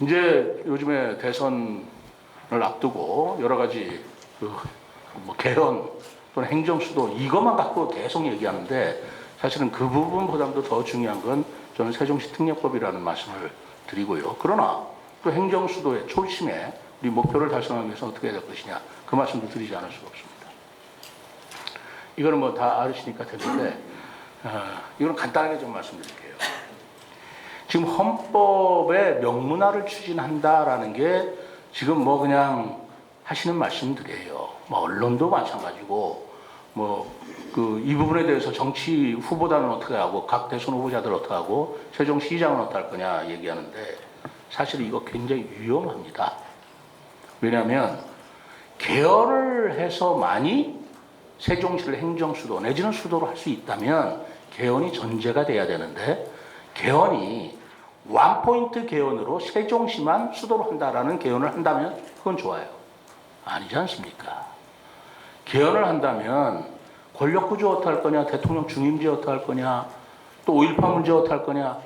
이제 요즘에 대선을 앞두고 여러 가지 그 뭐 개헌 또는 행정 수도 이것만 갖고 계속 얘기하는데 사실은 그 부분보다도 더 중요한 건 저는 세종시 특례법이라는 말씀을 드리고요. 그러나 또 행정 수도의 초심에 우리 목표를 달성하기 위해서 어떻게 해야 될 것이냐 그 말씀도 드리지 않을 수가 없습니다. 이거는 뭐 다 아시니까 되는데 어, 이건 간단하게 좀 말씀드릴게요. 지금 헌법의 명문화를 추진한다라는 게 지금 뭐 그냥 하시는 말씀들이에요. 뭐 언론도 마찬가지고 뭐 그 이 부분에 대해서 정치 후보단은 어떻게 하고 각 대선 후보자들 어떻게 하고 세종시장은 어떻게 할 거냐 얘기하는데 사실 이거 굉장히 위험합니다. 왜냐하면 개헌을 해서만이 세종시를 행정 수도 내지는 수도로 할 수 있다면 개헌이 전제가 돼야 되는데 개헌이 원포인트 개헌으로 세종시만 수도로 한다라는 개헌을 한다면 그건 좋아요. 아니지 않습니까? 개헌을 한다면 권력구조 어떻게 할 거냐, 대통령 중임제 어떻게 할 거냐, 또 5.18 문제 어떻게 할 거냐,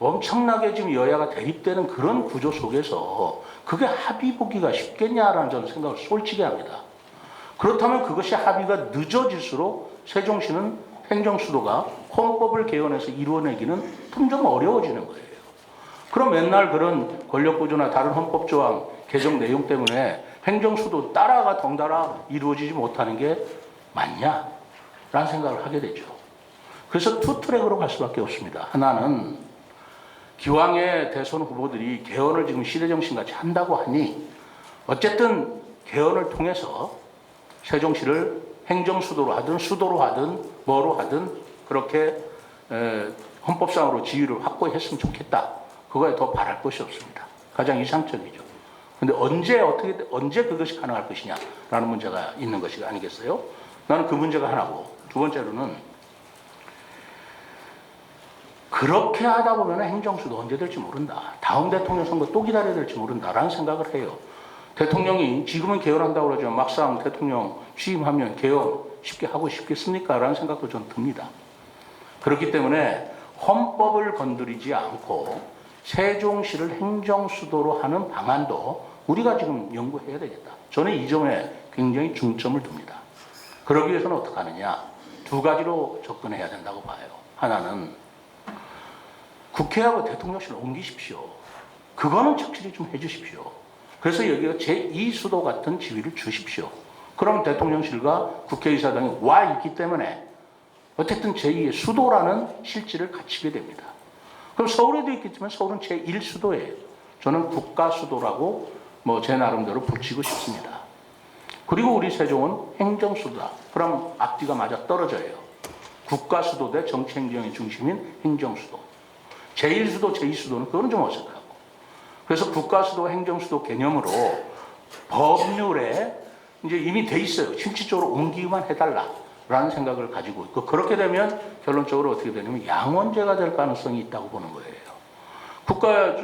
엄청나게 지금 여야가 대립되는 그런 구조 속에서 그게 합의 보기가 쉽겠냐라는 저는 생각을 솔직히 합니다. 그렇다면 그것이 합의가 늦어질수록 세종시는 행정수도가 헌법을 개헌해서 이루어내기는 점점 어려워지는 거예요. 그럼 맨날 그런 권력구조나 다른 헌법조항 개정 내용 때문에 행정수도 따라가 덩달아 이루어지지 못하는 게 맞냐? 라는 생각을 하게 되죠. 그래서 투 트랙으로 갈 수밖에 없습니다. 하나는 기왕의 대선 후보들이 개헌을 지금 시대정신같이 한다고 하니 어쨌든 개헌을 통해서 세종시를 행정수도로 하든 수도로 하든 뭐로 하든 그렇게 에, 헌법상으로 지위를 확보했으면 좋겠다. 그거에 더 바랄 것이 없습니다. 가장 이상적이죠. 근데 언제 어떻게 언제 그것이 가능할 것이냐라는 문제가 있는 것이 아니겠어요? 나는 그 문제가 하나고 두 번째로는 그렇게 하다 보면 행정수도 언제 될지 모른다. 다음 대통령 선거 또 기다려야 될지 모른다라는 생각을 해요. 대통령이 지금은 개헌한다고 그러지만 막상 대통령 취임하면 개헌 쉽게 하고 싶겠습니까? 라는 생각도 좀 듭니다. 그렇기 때문에 헌법을 건드리지 않고 세종시를 행정 수도로 하는 방안도 우리가 지금 연구해야 되겠다. 저는 이 점에 굉장히 중점을 둡니다. 그러기 위해서는 어떻게 하느냐? 두 가지로 접근해야 된다고 봐요. 하나는 국회하고 대통령실을 옮기십시오. 그거는 착실히 좀 해주십시오. 그래서 여기가 제2수도 같은 지위를 주십시오. 그럼 대통령실과 국회의사당이 와 있기 때문에 어쨌든 제2의 수도라는 실질을 갖추게 됩니다. 그럼 서울에도 있겠지만 서울은 제1수도예요. 저는 국가수도라고 뭐 제 나름대로 붙이고 싶습니다. 그리고 우리 세종은 행정수도다. 그럼 앞뒤가 맞아 떨어져요. 국가수도 대 정치행정의 중심인 행정수도. 제1수도, 제2수도는 그거는 좀 어색하고. 그래서 국가수도, 행정수도 개념으로 법률에 이제 이미 돼 있어요. 실질적으로 옮기기만 해달라 라는 생각을 가지고 있고 그렇게 되면 결론적으로 어떻게 되냐면 양원제가 될 가능성이 있다고 보는 거예요. 국가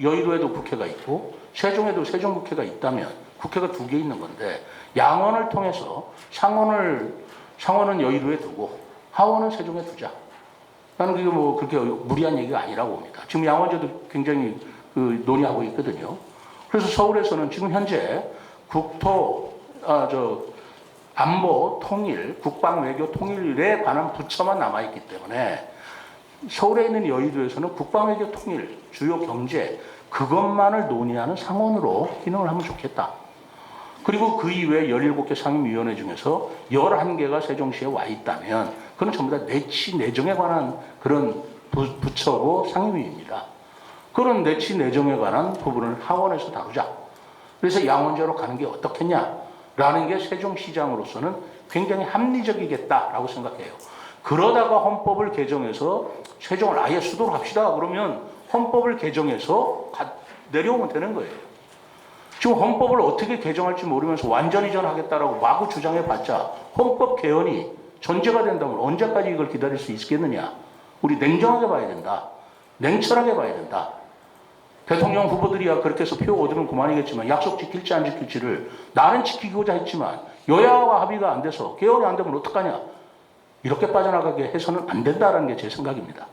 여의도에도 국회가 있고 세종에도 세종국회가 있다면 국회가 두 개 있는 건데 양원을 통해서 상원을 상원은 여의도에 두고 하원은 세종에 두자. 나는 그게 뭐 그렇게 무리한 얘기가 아니라고 봅니다. 지금 양원제도 굉장히 그 논의하고 있거든요. 그래서 서울에서는 지금 현재 국토 아, 저 안보 통일, 국방 외교 통일에 관한 부처만 남아 있기 때문에 서울에 있는 여의도에서는 국방 외교 통일, 주요 경제 그것만을 논의하는 상원으로 기능을 하면 좋겠다. 그리고 그 이외에 17개 상임위원회 중에서 11개가 세종시에 와 있다면 그건 전부 다 내치 내정에 관한 그런 부, 부처고 상임위입니다. 그런 내치 내정에 관한 부분을 하원에서 다루자. 그래서 양원제로 가는 게 어떻겠냐 라는 게 세종시장으로서는 굉장히 합리적이겠다라고 생각해요. 그러다가 헌법을 개정해서 세종을 아예 수도로 합시다. 그러면 헌법을 개정해서 가, 내려오면 되는 거예요. 지금 헌법을 어떻게 개정할지 모르면서 완전 이전하겠다라고 마구 주장해봤자 헌법 개헌이 전제가 된다면 언제까지 이걸 기다릴 수 있겠느냐? 우리 냉정하게 봐야 된다. 냉철하게 봐야 된다. 대통령 후보들이야 그렇게 해서 표 얻으면 그만이겠지만 약속 지킬지 안 지킬지를 나는 지키고자 했지만 여야와 합의가 안 돼서 개헌이 안 되면 어떡하냐? 이렇게 빠져나가게 해서는 안 된다라는 게 제 생각입니다.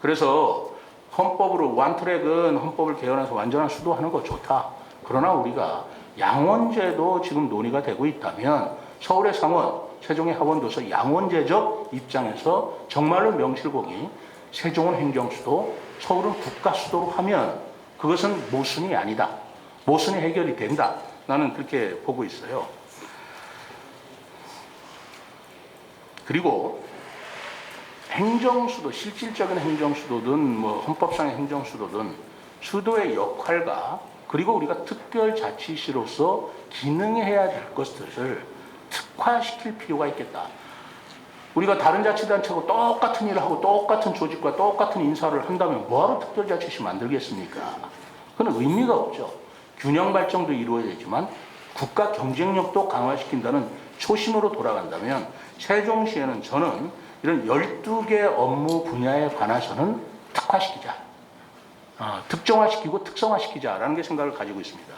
그래서 헌법으로 완트랙은 헌법을 개헌해서 완전한 수도하는 거 좋다. 그러나 우리가 양원제도 지금 논의가 되고 있다면 서울의 상원, 세종의 하원도서 양원제적 입장에서 정말로 명실공히 세종은 행정수도, 서울은 국가 수도로 하면 그것은 모순이 아니다. 모순이 해결이 된다. 나는 그렇게 보고 있어요. 그리고 행정수도, 실질적인 행정수도든 뭐 헌법상의 행정수도든 수도의 역할과 그리고 우리가 특별자치시로서 기능해야 될 것들을 특화시킬 필요가 있겠다. 우리가 다른 자치단체하고 똑같은 일을 하고 똑같은 조직과 똑같은 인사를 한다면 뭐하러 특별자치시 만들겠습니까? 그건 의미가 없죠. 균형 발전도 이루어야 되지만 국가 경쟁력도 강화시킨다는 초심으로 돌아간다면 세종시에는 저는 이런 12개 업무 분야에 관해서는 특화시키자. 어, 특정화시키고 특성화시키자라는 게 생각을 가지고 있습니다.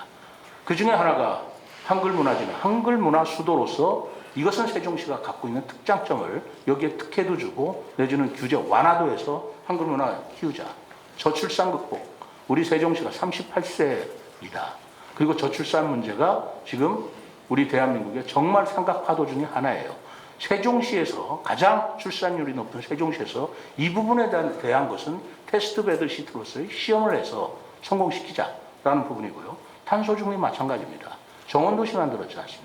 그 중에 하나가 한글 문화지는 한글 문화 수도로서 이것은 세종시가 갖고 있는 특장점을 여기에 특혜도 주고 내지는 규제 완화도 해서 한글 문화 키우자. 저출산 극복. 우리 세종시가 38세입니다. 그리고 저출산 문제가 지금 우리 대한민국의 정말 삼각파도 중에 하나예요. 세종시에서 가장 출산율이 높은 세종시에서 이 부분에 대한, 대한 것은 테스트 베드 시트로서의 시험을 해서 성공시키자라는 부분이고요. 탄소 중립 마찬가지입니다. 정원도시 만들었지 않습니까?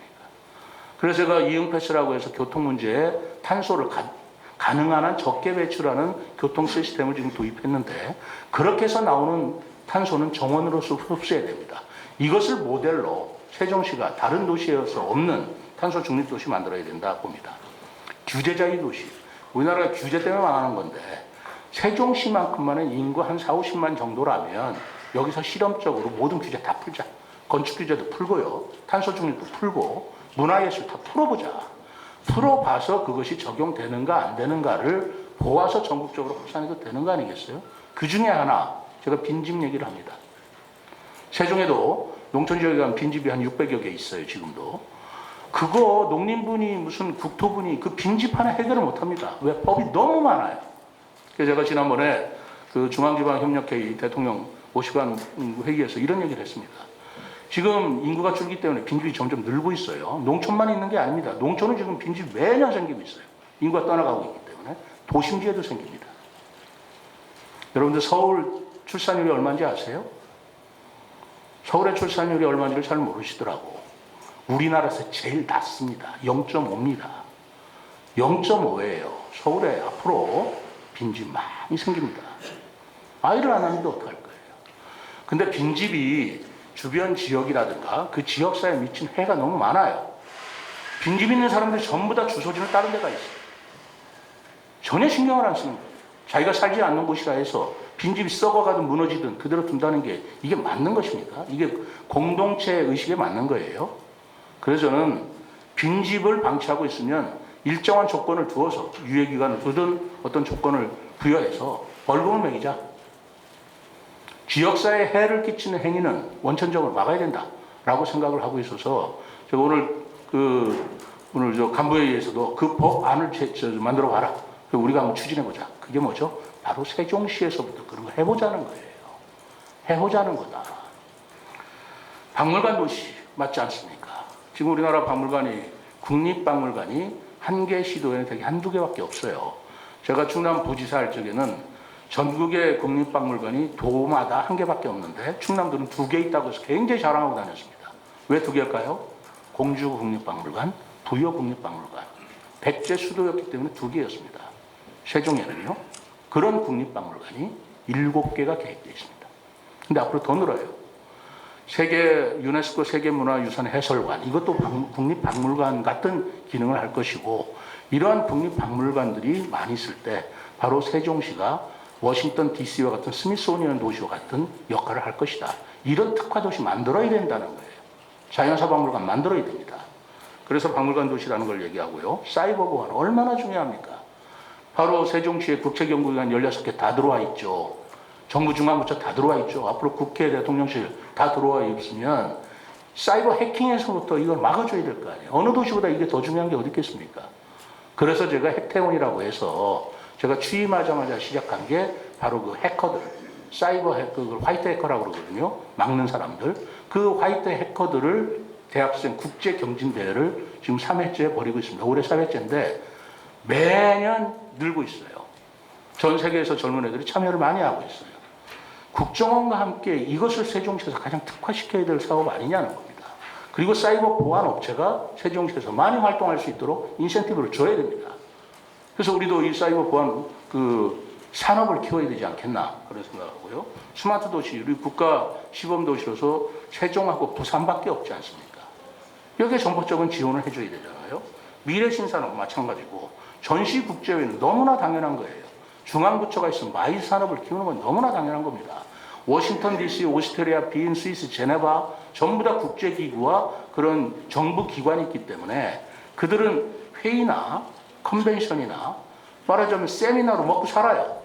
그래서 제가 이응패스라고 해서 교통 문제에 탄소를 가, 가능한 한 적게 배출하는 교통 시스템을 지금 도입했는데 그렇게 해서 나오는 탄소는 정원으로서 흡수해야 됩니다. 이것을 모델로 세종시가 다른 도시에서 없는 탄소 중립 도시 만들어야 된다 봅니다. 규제자유 도시. 우리나라가 규제 때문에 망하는 건데 세종시만큼만은 인구 한 4, 50만 정도라면 여기서 실험적으로 모든 규제 다 풀자. 건축 규제도 풀고요. 탄소 중립도 풀고 문화예술 다 풀어보자. 풀어봐서 그것이 적용되는가 안 되는가를 보아서 전국적으로 확산해도 되는 거 아니겠어요? 그 중에 하나 제가 빈집 얘기를 합니다. 세종에도 농촌 지역에 가면 빈집이 한 600여 개 있어요, 지금도. 그거 농림분이 무슨 국토분이 그 빈집 하나 해결을 못 합니다. 왜? 법이 너무 많아요. 그래서 제가 지난번에 그 중앙지방협력회의 대통령 50관 회의에서 이런 얘기를 했습니다. 지금 인구가 줄기 때문에 빈집이 점점 늘고 있어요. 농촌만 있는 게 아닙니다. 농촌은 지금 빈집 매년 생기고 있어요. 인구가 떠나가고 있기 때문에 도심지에도 생깁니다. 여러분들 서울 출산율이 얼마인지 아세요? 서울의 출산율이 얼마인지를 잘 모르시더라고. 우리나라에서 제일 낮습니다. 0.5입니다. 0.5예요. 서울에 앞으로 빈집 많이 생깁니다. 아이를 안 하는데 어떡할 거예요? 근데 빈집이 주변 지역이라든가 그 지역사회에 미친 해가 너무 많아요. 빈집 있는 사람들이 전부 다 주소지는 다른 데가 있어요. 전혀 신경을 안 쓰는 거예요. 자기가 살지 않는 곳이라 해서 빈집이 썩어가든 무너지든 그대로 둔다는 게 이게 맞는 것입니까? 이게 공동체 의식에 맞는 거예요. 그래서 저는 빈집을 방치하고 있으면 일정한 조건을 두어서 유예기간을 두든 어떤 조건을 부여해서 벌금을 매기자. 지역사회에 해를 끼치는 행위는 원천적으로 막아야 된다라고 생각을 하고 있어서 제가 오늘 그 오늘 저 간부회의에서도 그 법안을 만들어 봐라. 우리가 한번 추진해 보자. 그게 뭐죠? 바로 세종시에서부터 그런 걸 해보자는 거예요. 해보자는 거다. 박물관 도시 맞지 않습니까? 지금 우리나라 박물관이 국립박물관이 한 개 시도에는 되게 한두 개밖에 없어요. 제가 충남 부지사 할 적에는 전국의 국립박물관이 도마다 한 개밖에 없는데 충남도는 두 개 있다고 해서 굉장히 자랑하고 다녔습니다. 왜 두 개일까요? 공주 국립박물관, 부여 국립박물관. 백제 수도였기 때문에 두 개였습니다. 세종에는요. 그런 국립박물관이 일곱 개가 계획되어 있습니다. 근데 앞으로 더 늘어요. 세계 유네스코 세계문화유산 해설관 이것도 박- 국립박물관 같은 기능을 할 것이고 이러한 국립박물관들이 많이 있을 때 바로 세종시가 워싱턴 DC와 같은 스미소니언 도시와 같은 역할을 할 것이다. 이런 특화 도시 만들어야 된다는 거예요. 자연사 박물관 만들어야 됩니다. 그래서 박물관 도시라는 걸 얘기하고요. 사이버 보안 얼마나 중요합니까? 바로 세종시에 국책연구기관 16개 다 들어와 있죠. 정부 중앙부처 다 들어와 있죠. 앞으로 국회 대통령실 다 들어와 있으면 사이버 해킹에서부터 이걸 막아줘야 될 거 아니에요. 어느 도시보다 이게 더 중요한 게 어디 있겠습니까? 그래서 제가 핵태원이라고 해서 제가 취임하자마자 시작한 게 바로 그 해커들, 사이버 해커, 그걸 화이트 해커라고 그러거든요. 막는 사람들. 그 화이트 해커들을 대학생 국제 경진 대회를 지금 3회째 벌이고 있습니다. 올해 4회째인데 매년 늘고 있어요. 전 세계에서 젊은 애들이 참여를 많이 하고 있어요. 국정원과 함께 이것을 세종시에서 가장 특화시켜야 될 사업 아니냐는 겁니다. 그리고 사이버 보안 업체가 세종시에서 많이 활동할 수 있도록 인센티브를 줘야 됩니다. 그래서 우리도 이 사이버 보안 그 산업을 키워야 되지 않겠나 그런 생각하고요. 스마트 도시 우리 국가 시범 도시로서 세종하고 부산밖에 없지 않습니까? 여기에 전폭적인 지원을 해줘야 되잖아요. 미래 신산업 마찬가지고 전시 국제회는 너무나 당연한 거예요. 중앙부처가 있으면 마일 산업을 키우는 건 너무나 당연한 겁니다. 워싱턴 DC, 오스트리아, 빈, 스위스, 제네바 전부 다 국제기구와 그런 정부 기관이 있기 때문에 그들은 회의나 컨벤션이나 말하자면 세미나로 먹고 살아요.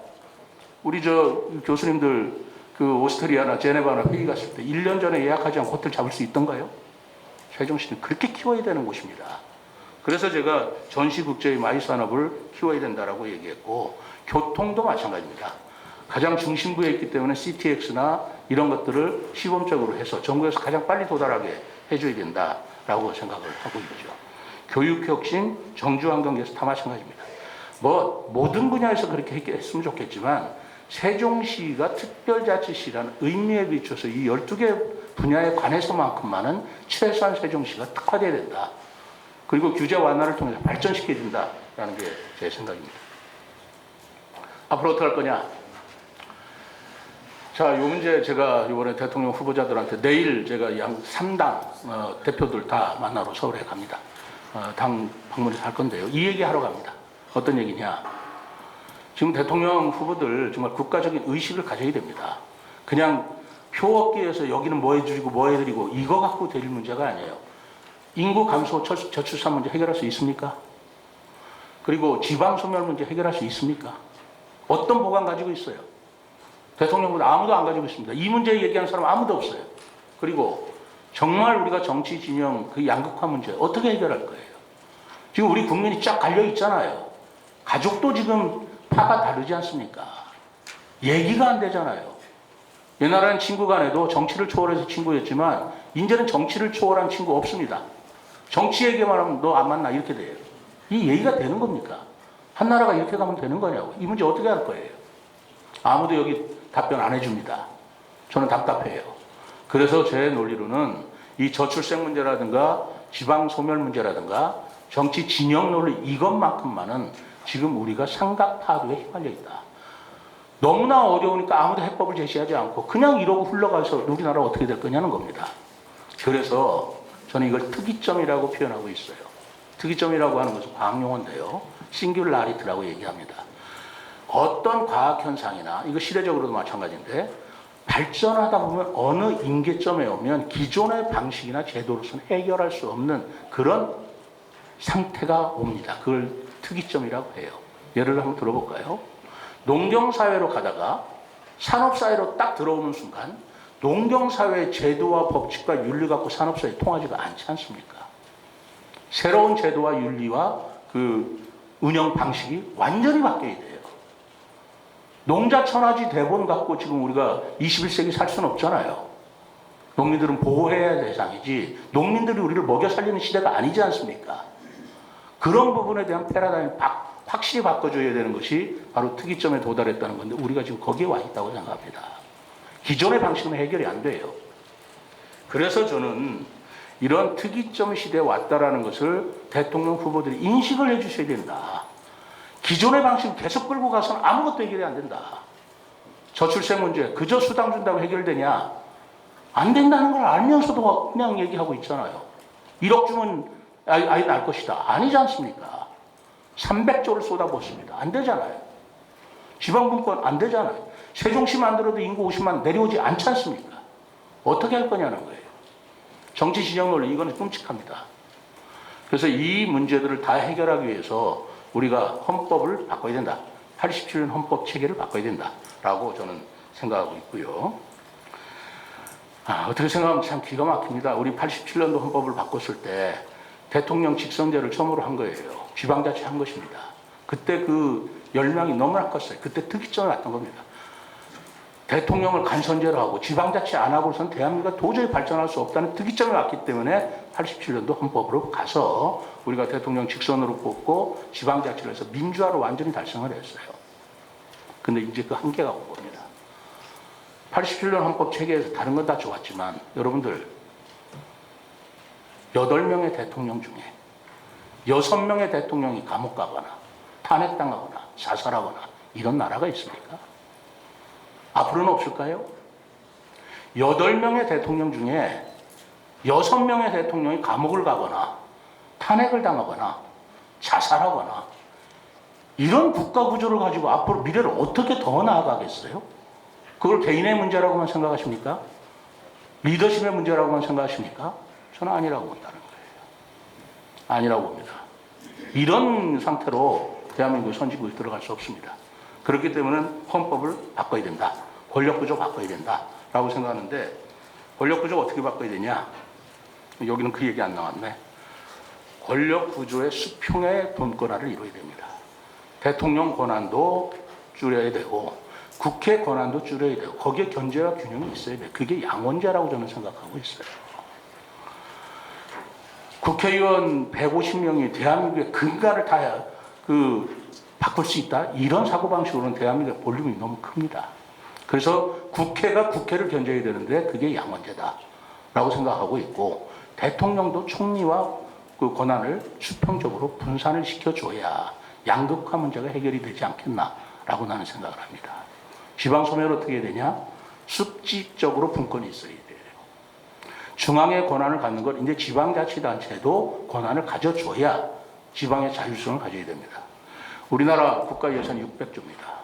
우리 저 교수님들 그 오스트리아나 제네바나 회의 갔을 때 1년 전에 예약하지 않고 호텔 잡을 수 있던가요? 세종시는 그렇게 키워야 되는 곳입니다. 그래서 제가 전시국제의 마이 산업을 키워야 된다라고 얘기했고 교통도 마찬가지입니다. 가장 중심부에 있기 때문에 CTX나 이런 것들을 시범적으로 해서 전국에서 가장 빨리 도달하게 해줘야 된다라고 생각을 하고 있죠. 교육혁신, 정주환경에서 다 마찬가지입니다. 뭐 모든 분야에서 그렇게 했으면 좋겠지만 세종시가 특별자치시라는 의미에 비춰서 이 12개 분야에 관해서만큼만은 최소한 세종시가 특화돼야 된다. 그리고 규제 완화를 통해서 발전시켜야 된다라는 게 제 생각입니다. 앞으로 어떻게 할 거냐? 자, 요 문제 제가 이번에 대통령 후보자들한테 내일 제가 양 3당 어, 대표들 다 만나러 서울에 갑니다. 어, 당 방문해서 할 건데요. 이 얘기 하러 갑니다. 어떤 얘기냐? 지금 대통령 후보들 정말 국가적인 의식을 가져야 됩니다. 그냥 표 얻기 위해서 여기는 뭐 해주고 뭐 해드리고 이거 갖고 될 문제가 아니에요. 인구 감소 저- 저출산 문제 해결할 수 있습니까? 그리고 지방 소멸 문제 해결할 수 있습니까? 어떤 보관 가지고 있어요? 대통령보다 아무도 안 가지고 있습니다. 이 문제 얘기하는 사람 아무도 없어요. 그리고 정말 우리가 정치 진영 그 양극화 문제 어떻게 해결할 거예요? 지금 우리 국민이 쫙 갈려 있잖아요. 가족도 지금 파가 다르지 않습니까? 얘기가 안 되잖아요. 옛날에는 친구 간에도 정치를 초월해서 친구였지만 이제는 정치를 초월한 친구 없습니다. 정치 얘기만 하면 너 안 만나 이렇게 돼요. 이 얘기가 되는 겁니까? 한 나라가 이렇게 가면 되는 거냐고. 이 문제 어떻게 할 거예요? 아무도 여기 답변 안 해줍니다. 저는 답답해요. 그래서 제 논리로는 이 저출생 문제라든가 지방 소멸 문제라든가 정치 진영 논리 이것만큼만은 지금 우리가 삼각 파도에 휘말려 있다. 너무나 어려우니까 아무도 해법을 제시하지 않고 그냥 이러고 흘러가서 우리나라 어떻게 될 거냐는 겁니다. 그래서 저는 이걸 특이점이라고 표현하고 있어요. 특이점이라고 하는 것은 과학용어인데요. 싱귤라리티라고 얘기합니다. 어떤 과학 현상이나 이거 시대적으로도 마찬가지인데 발전하다 보면 어느 임계점에 오면 기존의 방식이나 제도로서는 해결할 수 없는 그런 상태가 옵니다. 그걸 특이점이라고 해요. 예를 한번 들어볼까요? 농경사회로 가다가 산업사회로 딱 들어오는 순간 농경사회의 제도와 법칙과 윤리 갖고 산업사회 통하지가 않지 않습니까? 새로운 제도와 윤리와 그 운영 방식이 완전히 바뀌어야 돼요. 농자 천하지 대본 갖고 지금 우리가 21세기 살 수는 없잖아요. 농민들은 보호해야 할 대상이지 농민들이 우리를 먹여 살리는 시대가 아니지 않습니까? 그런 부분에 대한 패러다임을 바- 확실히 바꿔줘야 되는 것이 바로 특이점에 도달했다는 건데 우리가 지금 거기에 와 있다고 생각합니다. 기존의 방식은 해결이 안 돼요. 그래서 저는 이런 특이점 시대에 왔다라는 것을 대통령 후보들이 인식을 해주셔야 된다. 기존의 방식을 계속 끌고 가서는 아무것도 해결이 안 된다. 저출생 문제 그저 수당 준다고 해결되냐? 안 된다는 걸 알면서도 그냥 얘기하고 있잖아요. 1억 주면 아이, 아이 날 것이다. 아니지 않습니까? 300조를 쏟아붓습니다. 안 되잖아요. 지방분권 안 되잖아요. 세종시 만들어도 인구 50만 내려오지 않지 않습니까? 어떻게 할 거냐는 거예요. 정치 진영 논리 이거는 끔찍합니다. 그래서 이 문제들을 다 해결하기 위해서 우리가 헌법을 바꿔야 된다. 87년 헌법 체계를 바꿔야 된다라고 저는 생각하고 있고요. 아, 어떻게 생각하면 참 기가 막힙니다. 우리 87년도 헌법을 바꿨을 때 대통령 직선제를 처음으로 한 거예요. 지방자치 한 것입니다. 그때 그 열망이 너무나 컸어요. 그때 특이점이 왔던 겁니다. 대통령을 간선제로 하고 지방자치 안 하고선 대한민국가 도저히 발전할 수 없다는 특이점이 왔기 때문에 87년도 헌법으로 가서 우리가 대통령 직선으로 뽑고 지방자치를 해서 민주화를 완전히 달성을 했어요. 근데 이제 그 한계가 온 겁니다. 87년 헌법 체계에서 다른 건 다 좋았지만 여러분들 8명의 대통령 중에 6명의 대통령이 감옥 가거나 탄핵당하거나 자살하거나 이런 나라가 있습니까? 앞으로는 없을까요? 8명의 대통령 중에 6명의 대통령이 감옥을 가거나 탄핵을 당하거나 자살하거나 이런 국가 구조를 가지고 앞으로 미래를 어떻게 더 나아가겠어요? 그걸 개인의 문제라고만 생각하십니까? 리더십의 문제라고만 생각하십니까? 저는 아니라고 본다는 거예요. 아니라고 봅니다. 이런 상태로 대한민국 선진국에 들어갈 수 없습니다. 그렇기 때문에 헌법을 바꿔야 된다. 권력 구조 바꿔야 된다. 라고 생각하는데 권력 구조 어떻게 바꿔야 되냐? 여기는 그 얘기 안 나왔네. 권력 구조의 수평의 분권화를 이루어야 됩니다. 대통령 권한도 줄여야 되고 국회 권한도 줄여야 되고 거기에 견제와 균형이 있어야 돼. 그게 양원제라고 저는 생각하고 있어요. 국회의원 150명이 대한민국의 근간을 다그 바꿀 수 있다? 이런 사고방식으로는 대한민국의 볼륨이 너무 큽니다. 그래서 국회가 국회를 견제해야 되는데 그게 양원제다. 라고 생각하고 있고 대통령도 총리와 그 권한을 수평적으로 분산을 시켜줘야 양극화 문제가 해결이 되지 않겠나라고 나는 생각을 합니다. 지방소멸 어떻게 되냐? 습직적으로 분권이 있어야 돼요. 중앙의 권한을 갖는 걸 이제 지방자치단체도 권한을 가져줘야 지방의 자율성을 가져야 됩니다. 우리나라 국가 예산이 600조입니다.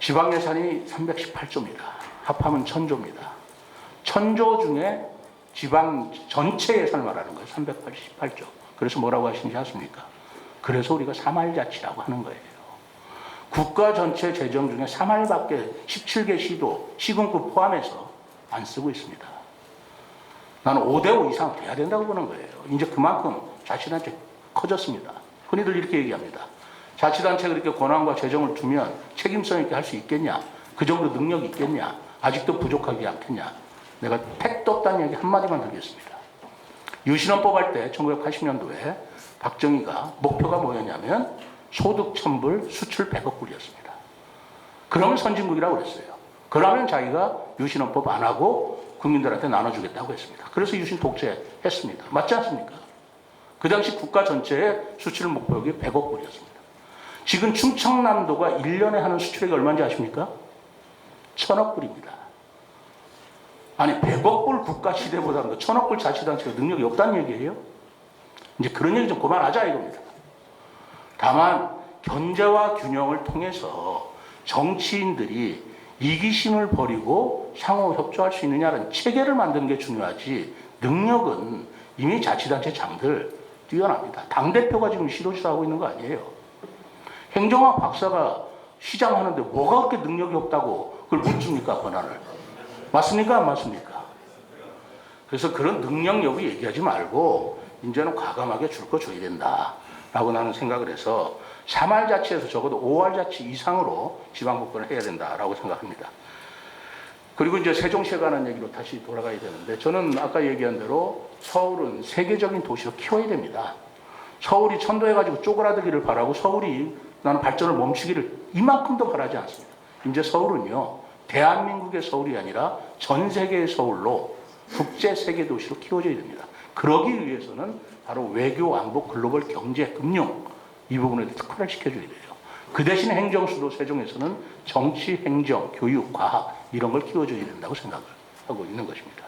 지방 예산이 318조입니다. 합하면 1000조입니다. 1000조 중에 지방 전체 예산을 말하는 거예요. 388조. 그래서 뭐라고 하시는지 아십니까? 그래서 우리가 사말자치라고 하는 거예요. 국가 전체 재정 중에 3할밖에 17개 시도, 시군구 포함해서 안 쓰고 있습니다. 나는 5대5 이상 돼야 된다고 보는 거예요. 이제 그만큼 자치단체 커졌습니다. 흔히들 이렇게 얘기합니다. 자치단체가 이렇게 권한과 재정을 두면 책임성 있게 할 수 있겠냐? 그 정도 능력이 있겠냐? 아직도 부족하지 않겠냐? 내가 택도 없다는 얘기 한마디만 드리겠습니다. 유신헌법 할 때 1980년도에 박정희가 목표가 뭐였냐면 소득 천불 수출 100억 불이었습니다. 그러면 선진국이라고 그랬어요. 그러면 자기가 유신헌법 안 하고 국민들한테 나눠주겠다고 했습니다. 그래서 유신 독재했습니다. 맞지 않습니까? 그 당시 국가 전체의 수출 목표액이 100억 불이었습니다. 지금 충청남도가 1년에 하는 수출액이 얼마인지 아십니까? 천억 불입니다. 아니 100억 불 국가 시대보다도 천억 불 자치단체가 능력이 없다는 얘기예요? 이제 그런 얘기 좀 그만하자 이겁니다. 다만 견제와 균형을 통해서 정치인들이 이기심을 버리고 상호 협조할 수 있느냐는 체계를 만드는 게 중요하지 능력은 이미 자치단체 장들 뛰어납니다. 당대표가 지금 시도시도하고 있는 거 아니에요. 행정학 박사가 시장 하는데 뭐가 그렇게 능력이 없다고 그걸 못 줍니까 권한을 맞습니까 안 맞습니까? 그래서 그런 능력 여부 얘기하지 말고 이제는 과감하게 줄 거 줘야 된다 라고 나는 생각을 해서 3할 자치에서 적어도 5할 자치 이상으로 지방 복권을 해야 된다라고 생각합니다. 그리고 이제 세종시에 관한 얘기로 다시 돌아가야 되는데 저는 아까 얘기한 대로 서울은 세계적인 도시로 키워야 됩니다. 서울이 천도해가지고 쪼그라들기를 바라고 서울이 나는 발전을 멈추기를 이만큼도 바라지 않습니다. 이제 서울은요, 대한민국의 서울이 아니라 전 세계의 서울로 국제 세계 도시로 키워져야 됩니다. 그러기 위해서는 바로 외교, 안보, 글로벌 경제, 금융 이 부분에 특화를 시켜줘야 돼요. 그 대신 행정수도 세종에서는 정치, 행정, 교육, 과학 이런 걸 키워줘야 된다고 생각을 하고 있는 것입니다.